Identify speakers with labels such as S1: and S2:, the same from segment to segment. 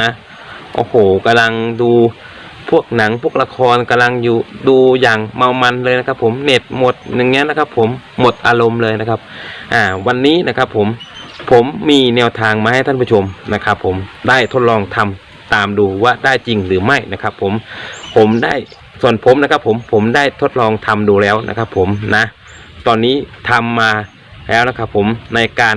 S1: นะ โอ้โหกำลังดูพวกหนังพวกละครกำลังอยู่ดูอย่างเมามันเลยนะครับ ผมเน็ตหมดอย่างเงี้ยนะครับ ผมหมดอารมณ์เลยนะครับ อ่า วันนี้นะครับ ผมผมมีแนวทางมาให้ท่านผู้ชมนะครับ ผมได้ทดลองทำตามดูว่าได้จริงหรือไม่นะครับ ผมผมได้ส่วนผมนะครับ ผมผมได้ทดลองทำดูแล้วนะครับ ผมนะ ตอนนี้ทำมาแล้วนะครับ ผมในการ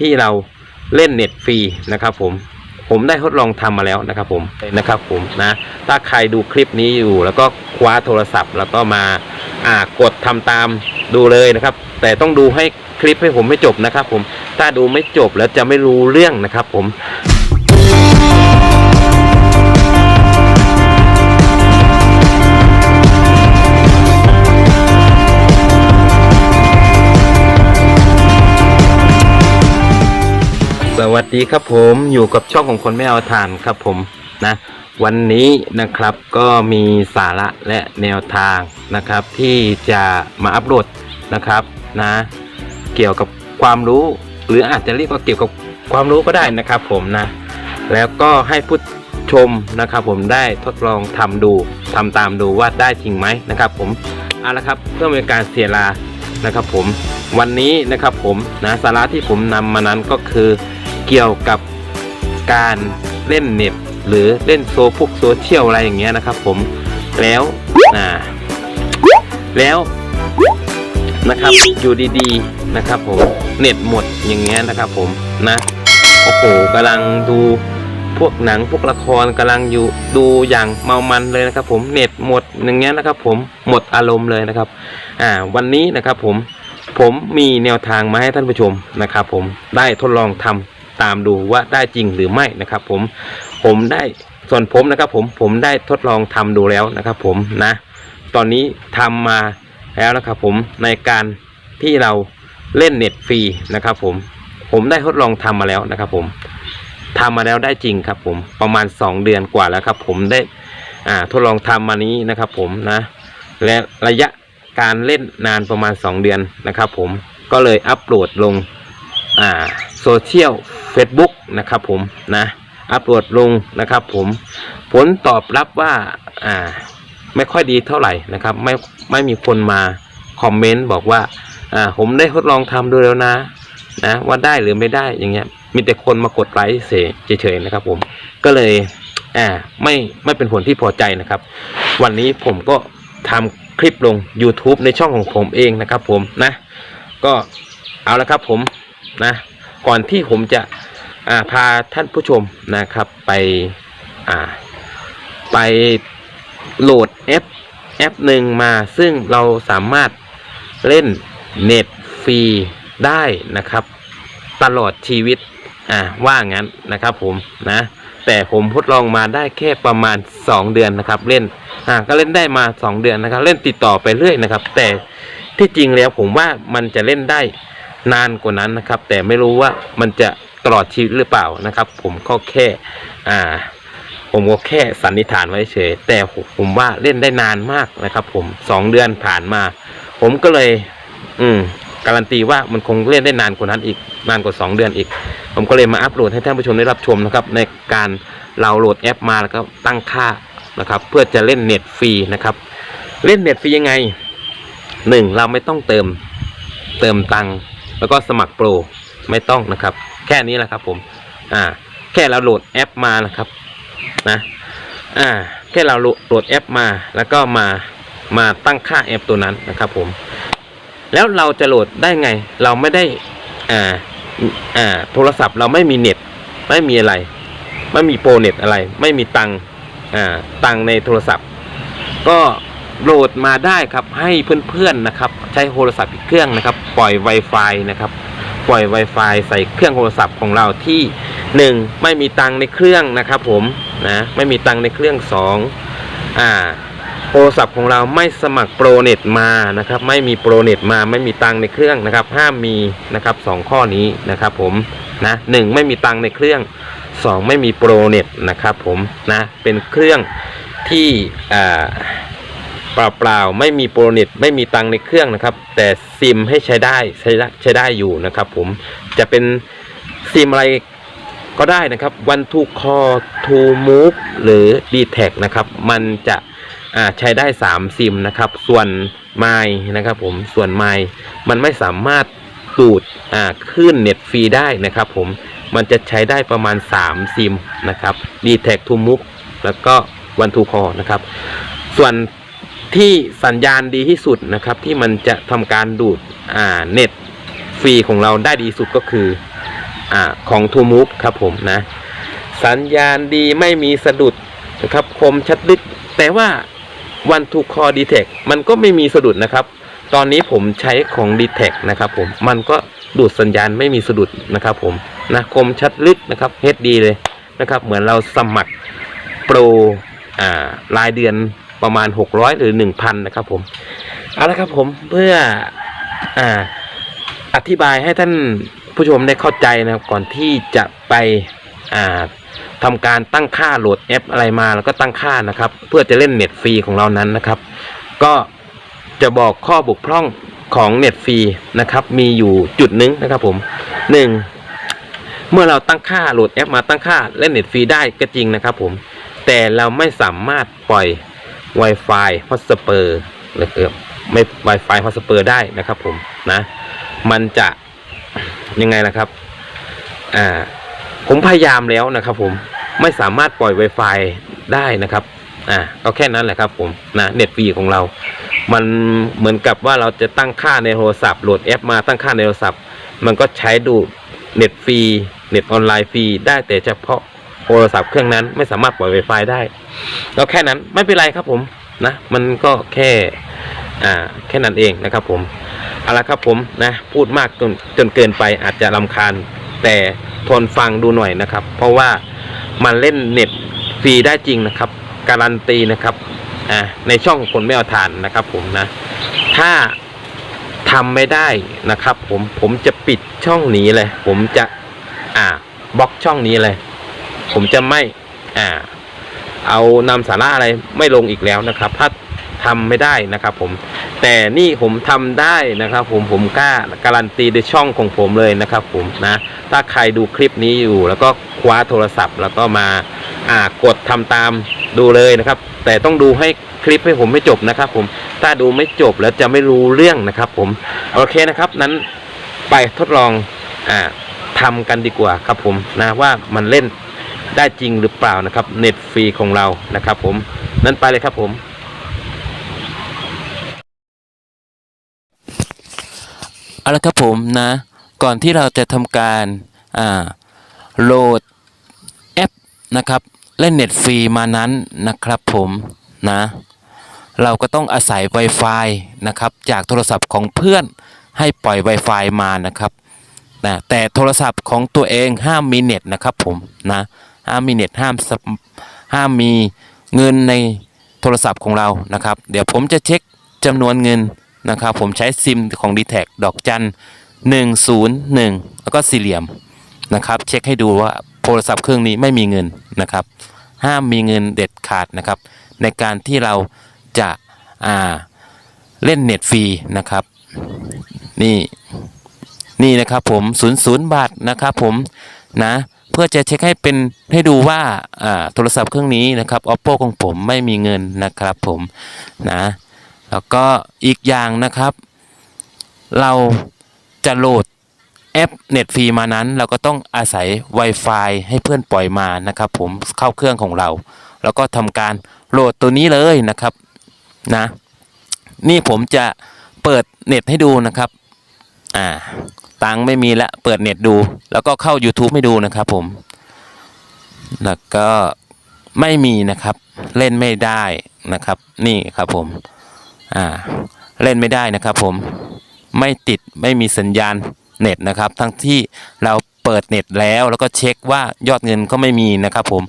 S1: ที่เราเล่นเน็ตฟรีนะครับ ผม ผมได้ทดลองทำมาแล้วนะครับผมนะครับผมนะถ้าใครดูคลิปนี้อยู่ แล้วก็คว้าโทรศัพท์ แล้วก็มาอ่ากดทำตามดูเลยนะครับ แต่ต้องดูให้คลิปให้ผมไม่จบนะครับผมถ้าดูไม่จบแล้วจะไม่รู้เรื่องนะครับผม สวัสดีครับผมอยู่กับช่องของคนไม่เอาทานครับผมนะวันนี้นะครับก็มีสาระและแนวทางนะครับ ที่จะมาอัปโหลดนะครับนะเกี่ยวกับความรู้ หรืออาจจะเรียกว่าเกี่ยวกับความรู้ก็ได้นะครับผมนะแล้วก็ให้ผู้ชมนะครับ ผมได้ทดลองทำดูทำตามดูว่าได้จริงไหมนะครับ ผมเอาละครับเพื่อเป็นการเสียลานะครับผมวันนี้นะครับผมนะสาระที่ผมนำมานั้นก็คือ เกี่ยวกับการเล่นเน็ตหรือเล่นโซพวกโซเชียลอะไรอย่างเงี้ยนะครับ ผมแล้วอ่าแล้วนะครับอยู่ดีๆนะครับผมเน็ตหมดอย่างเงี้ยนะครับ ผมนะโอ้โหกำลังดูพวกหนังพวกละครกำลังอยู่ดูอย่างเมามันเลยนะครับ ผมเน็ตหมดอย่างเงี้ยนะครับ ผมหมดอารมณ์เลยนะครับ อ่า วันนี้นะครับ ผมผมมีแนวทางมาให้ท่านผู้ชมนะครับ ผมได้ทดลองทำ ตามดูว่าได้จริงหรือไม่นะครับ ผมผมได้ส่วนผมนะครับ ผมผมได้ทดลองทำดูแล้วนะครับ ผมนะ ตอนนี้ทำมาแล้วนะครับ ผมในการที่เราเล่นเน็ตฟรีนะครับ ผมผมได้ทดลองทำมาแล้วนะครับ ผมทำมาแล้วได้จริงครับ ผมประมาณ 2 เดือนกว่าแล้วครับ ผมได้อ่าทดลองทำมานี้นะครับ ผมนะ และระยะการเล่นนานประมาณ 2 เดือนนะครับ ผมก็เลยอัปโหลดลงอ่า ซเชียล Facebook นะครับผมนะอัปโหลดลงนะครับผมผลตอบรับว่าอ่าไม่ค่อยดีเท่าไหร่นะครับไม่ไม่มีคนมาคอมเมนต์บอกว่าอ่าผมได้ทดลองทำดูแล้วนะนะว่าได้หรือไม่ได้อย่างเงี้ยมีแต่คนมากดไลค์เฉยๆนะครับผมก็เลยอ่าไม่ไม่เป็นผลที่พอใจนะครับ วันนี้ผมก็ทำคลิปลง YouTube ในช่องของผมเองนะครับผมนะก็เอาละครับผมนะ ก่อนที่ผมจะาพาท่านผู้ชมนะครับไปไปโหลดแอปแอปหนึ่งมาซึ่งเราสามารถเล่นเน็ตฟรีได้นะครับ ตลอดชีวิตอ่าว่างั้นนะครับผมนะแต่ผมทดลองมาได้แค่ประมาณ 2 เดือนนะครับเล่นอ่าก็เล่นได้มา 2 เดือนนะครับ เล่นติดต่อไปเรื่อยนะครับ แต่ที่จริงแล้วผมว่ามันจะเล่นได้ นานกว่านั้นนะครับ แต่ไม่รู้ว่ามันจะตลอดชีวิตหรือเปล่านะครับ ผมก็แค่อ่า ผมก็แค่สันนิษฐานไว้เฉย แต่ผมว่าเล่นได้นานมากนะครับ ผมสองเดือนผ่านมา ผมก็เลย อืมการันตีว่ามันคงเล่นได้นานกว่านั้นอีกนานกว่าสองเดือนอีก ผมก็เลยมาอัปโหลดให้ท่านผู้ชมได้รับชมนะครับ ในการเราโหลดแอปมาแล้วก็ตั้งค่านะครับ เพื่อจะเล่นเน็ตฟรีนะครับ เล่นเน็ตฟรียังไงหนึ่งเราไม่ต้องเติมเติมตังค์ แล้วก็สมัครโปรไม่ต้องนะครับ แค่นี้แหละครับ ผมอ่าแค่เราโหลดแอปมานะครับนะอ่าแค่เราโหลดแอปมา แล้วก็มามาตั้งค่าแอปตัวนั้นนะครับผม แล้วเราจะโหลดได้ไง เราไม่ได้อ่าอ่าโทรศัพท์เราไม่มีเน็ต ไม่มีอะไร ไม่มีโปรเน็ตอะไร ไม่มีตังอ่าตังในโทรศัพท์ ก็ โหลดมาได้ครับให้เพื่อนๆนะครับ ใช้โทรศัพท์อีกเครื่องนะครับ ปล่อย Wi-Fi นะครับ ปล่อย Wi-Fi ใส่เครื่องโทรศัพท์ของเราที่หนึ่งไม่มีตังในเครื่องนะครับ ผมนะไม่มีตังในเครื่องสองอ่าโทรศัพท์ของเราไม่สมัครโปรเน็ตมานะครับ ไม่มีโปรเน็ตมาไม่มีตังในเครื่องนะครับ ห้ามมีนะครับสองข้อนี้นะครับ ผมนะหนึ่งไม่มีตังในเครื่องสองไม่มีโปรเน็ตนะครับ ผมนะเป็นเครื่องที่อ่า เปล่าๆไม่มีโปรเน็ตไม่มีตังในเครื่องนะครับ แต่ซิมให้ใช้ได้ใช้ได้ใช้ได้อยู่นะครับ ผมจะเป็นซิมอะไรก็ได้นะครับ One to Call to Move หรือ d t แทนะครับ มันจะใช้ได้ 3 ซิมนะครับ ส่วนไมนะครับ ผมส่วนไมมันไม่สามารถดูดขึ้นเน็ตฟรีได้นะครับ ผมมันจะใช้ได้ประมาณ 3 ซิมนะครับ d t แท to Move แล้วก็ One to Call นะครับ ส่วน ที่สัญญาณดีที่สุดนะครับ ที่มันจะทำการดูดอ่าเน็ตฟรีของเราได้ดีสุดก็คืออ่าของ t o m o v e ครับผมนะสัญญาณดีไม่มีสะดุดนะครับคมชัดลึก แต่ว่า One to Call d t e c มันก็ไม่มีสะดุดนะครับ ตอนนี้ผมใช้ของ d t e c นะครับผมมันก็ดูดสัญญาณไม่มีสะดุดนะครับผมนะคมชัดลึกนะครับ HD เลยนะครับ เหมือนเราสมัครโปรอ่ารายเดือน ประมาณ 600 หรือ 1,000 นะครับผม เอาละครับผมเพื่อออธิบายให้ท่านผู้ชมได้เข้าใจนะครับก่อนที่จะไปอ่าทำการตั้งค่าโหลดแอปอะไรมาแล้วก็ตั้งค่านะครับ เพื่อจะเล่นเน็ตฟรีของเรานั้นนะครับ ก็จะบอกข้อบกพร่องของเน็ตฟรีนะครับ มีอยู่จุดหนึงนะครับผมหนึ่งเมื่อเราตั้งค่าโหลดแอปมาตั้งค่าเล่นเน็ตฟรีได้ก็จริงนะครับผมแต่เราไม่สามารถปล่อย Wi-Fi Hotspot หรือเออไม่ Wi-Fi Hotspot ได้นะครับผมนะมันจะยังไงนะครับอ่าผมพยายามแล้วนะครับผมไม่สามารถปล่อย Wi-Fi ได้นะครับอ่าก็แค่นั้นแหละครับผมนะเน็ตฟรีของเรา มันเหมือนกับว่าเราจะตั้งค่าในโทรศัพท์โหลดแอปมาตั้งค่าในโทรศัพท์ มันก็ใช้ดูเน็ตฟรีเน็ตออนไลน์ฟรีได้แต่เฉพาะ โทรศัพท์เครื่องนั้นไม่สามารถปล่อย Wi-Fi ได้ก็แค่นั้นไม่เป็นไรครับผมนะ มันก็แค่อ่าแค่นั้นเองนะครับผมเอาละครับผมนะพูดมากจนจนเกินไปอาจจะลำคาญแต่ทนฟังดูหน่อยนะครับ เพราะว่ามันเล่นเน็ตฟรีได้จริงนะครับ การันตีนะครับอ่าในช่องคนไม่เอาทานนะครับผมนะ ถ้าทำไม่ได้นะครับ ผมผมจะปิดช่องนี้เลย ผมจะอ่าบล็อกช่องนี้เลย ผมจะไม่อ่าเอานำสาระอะไรไม่ลงอีกแล้วนะครับ ถ้าทำไม่ได้นะครับผมแต่นี่ผมทำได้นะครับ ผมผมกล้าการันตีในช่องของผมเลยนะครับ ผมนะ ถ้าใครดูคลิปนี้อยู่ แล้วก็คว้าโทรศัพท์ แล้วก็มาอ่ากดทำตามดูเลยนะครับ แต่ต้องดูให้คลิปให้ผมไม่จบนะครับ ผมถ้าดูไม่จบแล้วจะไม่รู้เรื่องนะครับ ผมโอเคนะครับนั้นไปทดลองอ่าทำกันดีกว่าครับผมนะว่ามันเล่น ได้จริงหรือเปล่านะครับ เน็ตฟรีของเรานะครับ ผมนั่นไปเลยครับผม
S2: เอาละครับผมนะ ก่อนที่เราจะทำการอ่าโหลดแอปนะครับเล่นเน็ตฟรีมานั้นนะครับผมนะ เราก็ต้องอาศัย Wi-Fi นะครับ จากโทรศัพท์ของเพื่อนให้ปล่อย Wi-Fi มานะครับนะแต่โทรศัพท์ของตัวเองห้ามมีเน็ตนะครับผมนะ ห้ามมีเน็ตห้ามห้ามมีเงินในโทรศัพท์ของเรานะครับ เดี๋ยวผมจะเช็คจำนวนเงินนะครับ ผมใช้ซิมของ d t แทดอกจัน101 แล้วก็สี่เหลี่ยมนะครับ เช็คให้ดูว่าโทรศัพท์เครื่องนี้ไม่มีเงินนะครับ ห้ามมีเงินเด็ดขาดนะครับ ในการที่เราจะอ่าเล่นเน็ตฟรีนะครับ นี่นี่นะครับผม 0 0 บาทนะครับผมนะ พื่อจะเช็คให้เป็นให้ดูว่าโทรศัพท์เครื่องนี้นะครับ oppo ของผมไม่มีเงินนะครับผมนะแล้วก็อีกอย่างนะครับ เราจะโหลดแอปเน็ตฟรีมานั้น เราก็ต้องอาศัย Wi-Fi ให้เพื่อนปล่อยมานะครับผมเข้าเครื่องของเรา แล้วก็ทำการโหลดตัวนี้เลยนะครับนะนี่ผมจะเปิดเน็ตให้ดูนะครับ อ่าตังไม่มีละเปิดเน็ตดู แล้วก็เข้า YouTube ให้ดูนะครับผม แล้วก็ไม่มีนะครับ เล่นไม่ได้นะครับ นี่ครับผมอ่าเล่นไม่ได้นะครับผมไม่ติดไม่มีสัญญาณเน็ตนะครับ ทั้งที่เราเปิดเน็ตแล้วแล้วก็เช็คว่ายอดเงินก็ไม่มีนะครับผม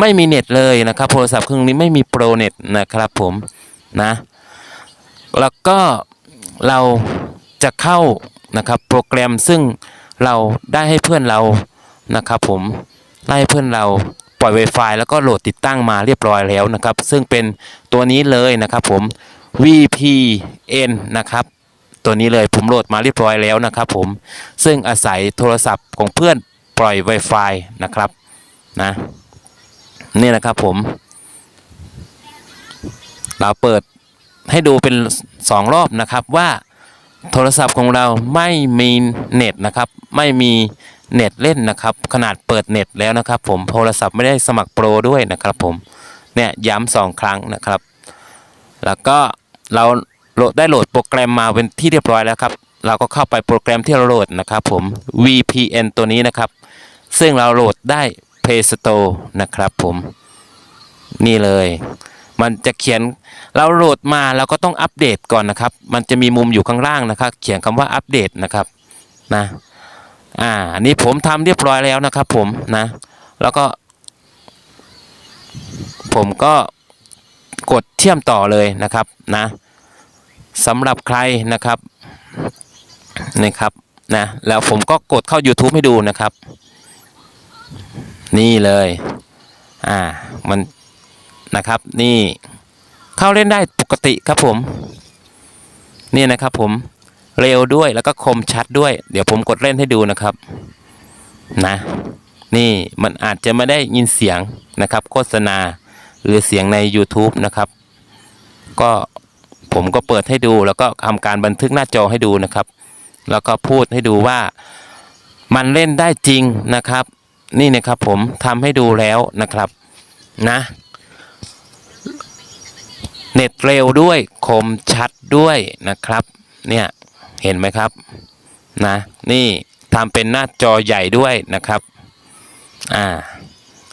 S2: ไม่มีเน็ตเลยนะครับ โทรศัพท์เครื่องนี้ไม่มีโปรเน็ตนะครับผมนะ แล้วก็เราจะเข้า นะครับ โปรแกรมซึ่งเราได้ให้เพื่อนเรานะครับ ผมได้ให้เพื่อนเราปล่อย Wi-Fi แล้วก็โหลดติดตั้งมาเรียบร้อยแล้วนะครับ ซึ่งเป็นตัวนี้เลยนะครับผม VPN นะครับตัวนี้เลยผมโหลดมาเรียบร้อยแล้วนะครับ ผมซึ่งอาศัยโทรศัพท์ของเพื่อนปล่อย Wi-Fi นะครับนะนี่นะครับผม เราเปิดให้ดูเป็นสองรอบนะครับว่า โทรศัพท์ของเราไม่มีเน็ตนะครับ ไม่มีเน็ตเล่นนะครับ ขนาดเปิดเน็ตแล้วนะครับ ผมโทรศัพท์ไม่ได้สมัครโปรด้วยนะครับ ผมเนี่ยย้ำสองครั้งนะครับ แล้วก็เราโหลดได้โหลดโปรแกรมมาเป็นที่เรียบร้อยแล้วครับ เราก็เข้าไปโปรแกรมที่เราโหลดนะครับผม VPN ตัวนี้นะครับ ซึ่งเราโหลดได้ Play Store นะครับผมนี่เลย มันจะเขียนเราโหลดมาเราก็ต้องอัปเดตก่อนนะครับ มันจะมีมุมอยู่ข้างล่างนะครับ เขียนคำว่าอัปเดตนะครับนะอ่าอันนี้ผมทำเรียบร้อยแล้วนะครับ ผมนะ แล้วก็ ผมก็กดเชื่อมต่อเลยนะครับนะสำหรับใครนะครับนะครับนะแล้วผมก็กดเข้า YouTube ให้ดูนะครับ นี่เลย อ่า มัน นะครับ นี่เข้าเล่นได้ปกติครับผม นี่นะครับผมเร็วด้วยแล้วก็คมชัดด้วย เดี๋ยวผมกดเล่นให้ดูนะครับนะ นี่มันอาจจะไม่ได้ยินเสียงนะครับ โฆษณาหรือเสียงใน YouTube นะครับ ก็ผมก็เปิดให้ดูแล้วก็ทำการบันทึกหน้าจอให้ดูนะครับ แล้วก็พูดให้ดูว่ามันเล่นได้จริงนะครับ นี่นะครับผมทำให้ดูแล้วนะครับนะ เน็ตเร็วด้วยคมชัดด้วยนะครับ เนี่ยเห็นไหมครับนะนี่ทำเป็นหน้าจอใหญ่ด้วยนะครับอ่า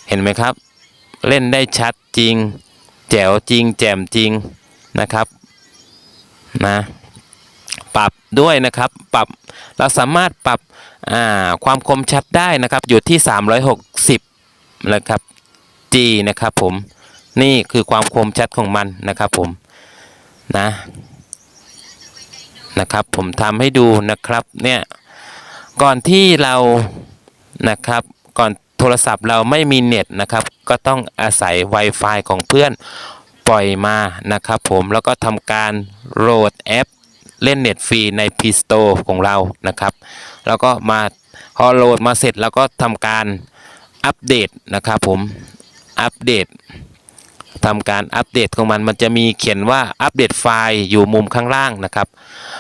S2: เห็นไหมครับ เล่นได้ชัดจริง แจ๋วจริง แจ่มจริงนะครับนะปรับด้วยนะครับปรับเราสามารถปรับความคมชัดได้นะครับอยู่ที่ 360นะครับ G นะครับผม นี่คือความคมชัดของมันนะครับผมนะนะครับผมทำให้ดูนะครับเนี่ยก่อนที่เรานะครับก่อนโทรศัพท์เราไม่มีเน็ตนะครับ ก็ต้องอาศัย Wi-Fi ของเพื่อนปล่อยมานะครับผมแล้วก็ทำการโหลดแอปเล่นเน็ตฟรีใน p Store ของเรานะครับ แล้วก็มาพอโหลดมาเสร็จแล้วก็ทำการอัปเดตนะครับผมอัปเดต ทำการอัปเดตของมันมันจะมีเขียนว่าอัปเดตไฟล์อยู่มุมข้างล่างนะครับ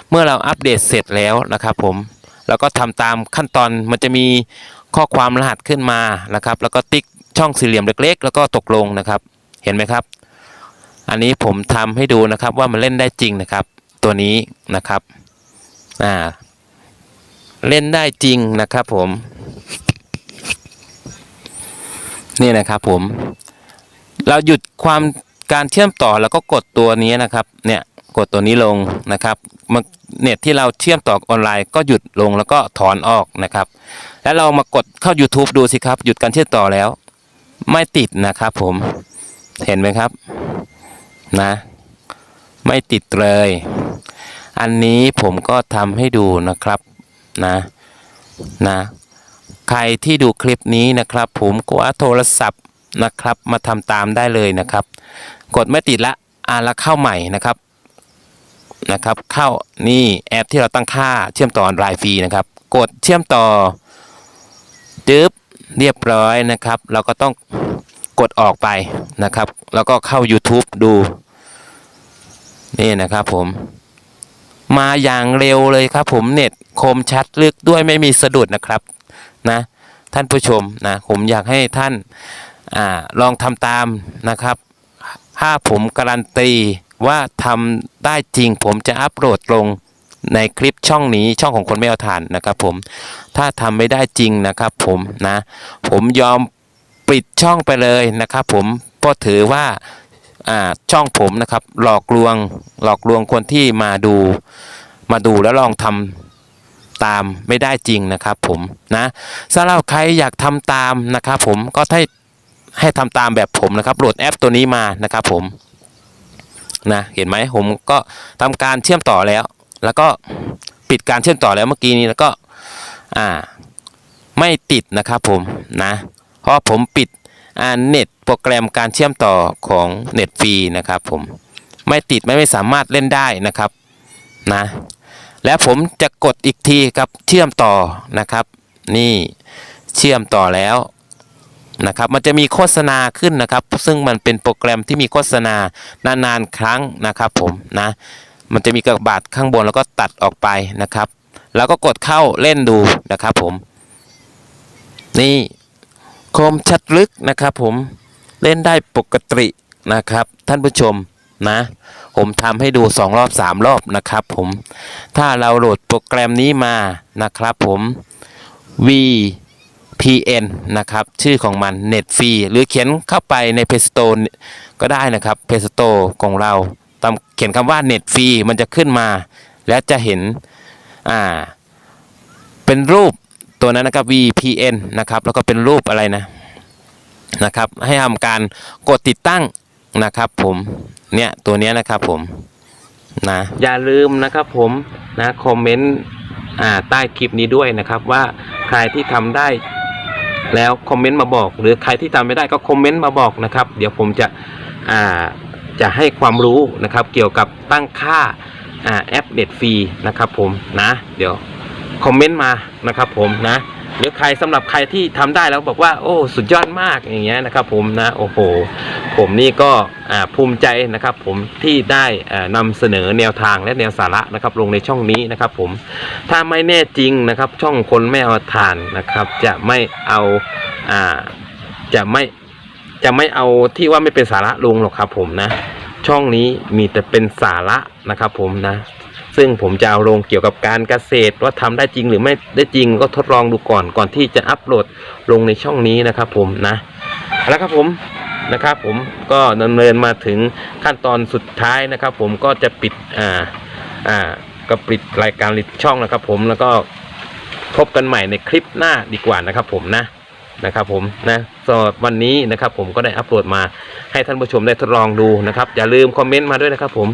S2: เมื่อเราอัปเดตเสร็จแล้วนะครับผมแล้วก็ทำตามขั้นตอนมันจะมีข้อความรหัสขึ้นมานะครับ แล้วก็ติ๊กช่องสี่เหลี่ยมเล็ก ๆ แล้วก็ตกลงนะครับ เห็นไหมครับ อันนี้ผมทำให้ดูนะครับว่ามันเล่นได้จริงนะครับ ตัวนี้นะครับอ่าเล่นได้จริงนะครับผม นี่นะครับผม เราหยุดความการเชื่อมต่อแล้วก็กดตัวนี้นะครับ เนี่ยกดตัวนี้ลงนะครับเน็ตที่เราเชื่อมต่อออนไลน์ก็หยุดลงแล้วก็ถอนออกนะครับ แล้วเรามากดเข้า YouTube ดูสิครับ หยุดการเชื่อมต่อแล้ว ไม่ติดนะครับผมเห็นไหมครับนะ ไม่ติดเลย อันนี้ผมก็ทำให้ดูนะครับนะนะ ใครที่ดูคลิปนี้นะครับ ผมก็ว่าโทรศัพท์ นะครับ มาทำตามได้เลยนะครับ กดไม่ติดละอ่าแล้วเข้าใหม่นะครับนะครับ เข้านี่แอปที่เราตั้งค่าเชื่อมต่อออนไลน์ฟรีนะครับ กดเชื่อมต่อจึ๊บเรียบร้อยนะครับ เราก็ต้องกดออกไปนะครับ แล้วก็เข้า YouTube ดู นี่นะครับผม มาอย่างเร็วเลยครับผมเน็ตคมชัดลึกด้วยไม่มีสะดุดนะครับนะ ท่านผู้ชมนะ ผมอยากให้ท่าน อาลองทำตามนะครับ ถ้าผมการันตีว่าทำได้จริง ผมจะอัปโหลดลงในคลิปช่องนี้ช่องของคนไม่เอาถ่านนะครับผมถ้าทำไม่ได้จริงนะครับผมนะ ผมยอมปิดช่องไปเลยนะครับ ผมเพราะถือว่าอ่าช่องผมนะครับ หลอกลวงหลอกลวงคนที่มาดูมาดูแล้วลองทำตามไม่ได้จริงนะครับผมนะสำหรับใครอยากทำตามนะครับผมก็ให้ ให้ทำตามแบบผมนะครับโหลดแอปตัวนี้มานะครับผมนะเห็นไหมผมก็ทำการเชื่อมต่อแล้ว แล้วก็ปิดการเชื่อมต่อแล้วเมื่อกี้นี้แล้วก็อ่าไม่ติดนะครับผมนะเพราะผมปิดอ่าเน็ตโปรแกรมการเชื่อมต่อของเน็ตฟรีนะครับผมไม่ติดไม่ไม่สามารถเล่นได้นะครับนะและผมจะกดอีกทีครับเชื่อมต่อนะครับ นี่เชื่อมต่อแล้ว นะครับมันจะมีโฆษณาขึ้นนะครับ ซึ่งมันเป็นโปรแกรมที่มีโฆษณานานๆครั้งนะครับผมนะมันจะมีกระบาดข้างบนแล้วก็ตัดออกไปนะครับ แล้วก็กดเข้าเล่นดูนะครับผม นี่คมชัดลึกนะครับผมเล่นได้ปกตินะครับ ท่านผู้ชมนะ ผมทำให้ดูสองรอบสามรอบนะครับผมถ้าเราโหลดโปรแกรมนี้มานะครับผม PN นะครับ ชื่อของมัน Net ฟรีหรือเขียนเข้าไปใน Play Store ก็ได้นะครับ Play Store ของเราตามเขียนคำว่า Net ฟรีมันจะขึ้นมา และจะเห็นอ่าเป็นรูปตัวนั้นนะครับ VPN นะครับแล้วก็เป็นรูปอะไรนะนะครับ ให้ทำการกดติดตั้งนะครับผมเนี่ยตัวนี้นะครับผมนะ
S1: อย่าลืมนะครับผมนะคอมเมนต์ใต้คลิปนี้ด้วยนะครับว่าใครที่ทำได้ แล้วคอมเมนต์มาบอก หรือใครที่ทำไม่ได้ก็คอมเมนต์มาบอกนะครับ เดี๋ยวผมจะอ่าจะให้ความรู้นะครับ เกี่ยวกับตั้งค่าอ่าแอปเน็ตฟรีนะครับผมนะ เดี๋ยวคอมเมนต์มานะครับผมนะ หรือใครสำหรับใครที่ทำได้แล้วบอกว่า โอ้สุดยอดมากอย่างเงี้ยนะครับ ผมนะโอ้โหผมนี่ก็ภูมิใจนะครับ ผมที่ได้อ่านำเสนอแนวทางและแนวสาระนะครับ ลงในช่องนี้นะครับ ผมถ้าไม่แน่จริงนะครับ ช่องคนไม่เอาทานนะครับ จะไม่เอาอ่าจะไม่จะไม่เอาที่ว่าไม่เป็นสาระลงหรอกครับ ผมนะ ช่องนี้มีแต่เป็นสาระนะครับ ผมนะ ซึ่งผมจะเอาลงเกี่ยวกับการเกษตร ว่าทำได้จริงหรือไม่ได้จริงก็ทดลองดูก่อนก่อนที่จะอัปโหลดลงในช่องนี้นะครับผมนะแล้วครับผมนะครับผมก็ดำเนินมาถึงขั้นตอนสุดท้ายนะครับ ผมก็จะปิดอ่าอ่าก็ปิดรายการลิดช่องนะครับ ผมแล้วก็พบกันใหม่ในคลิปหน้าดีกว่านะครับผมนะ นะครับผมนะสำหรับวันนี้นะครับผมก็ได้อัปโหลดมาให้ท่านผู้ชมได้ทดลองดูนะครับ อย่าลืมคอมเมนต์มาด้วยนะครับผม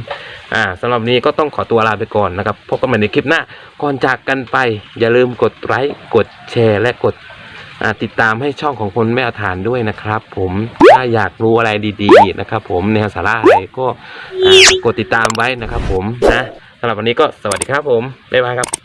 S1: อ่าสำหรับนี้ก็ต้องขอตัวลาไปก่อนนะครับพบกันใหม่ในคลิปหน้าก่อนจากกันไป อย่าลืมกดไลค์กดแชร์ และกดติดตามให้ช่องของคนแม่อาถานด้วยนะครับ ผมถ้าอยากรู้อะไรดีๆนะครับ ผมแนสาระอะไรก็กดติดตามไว้นะครับ ผมนะสำหรับวันนี้ก็สวัสดีครับผมบ๊ายบายครับ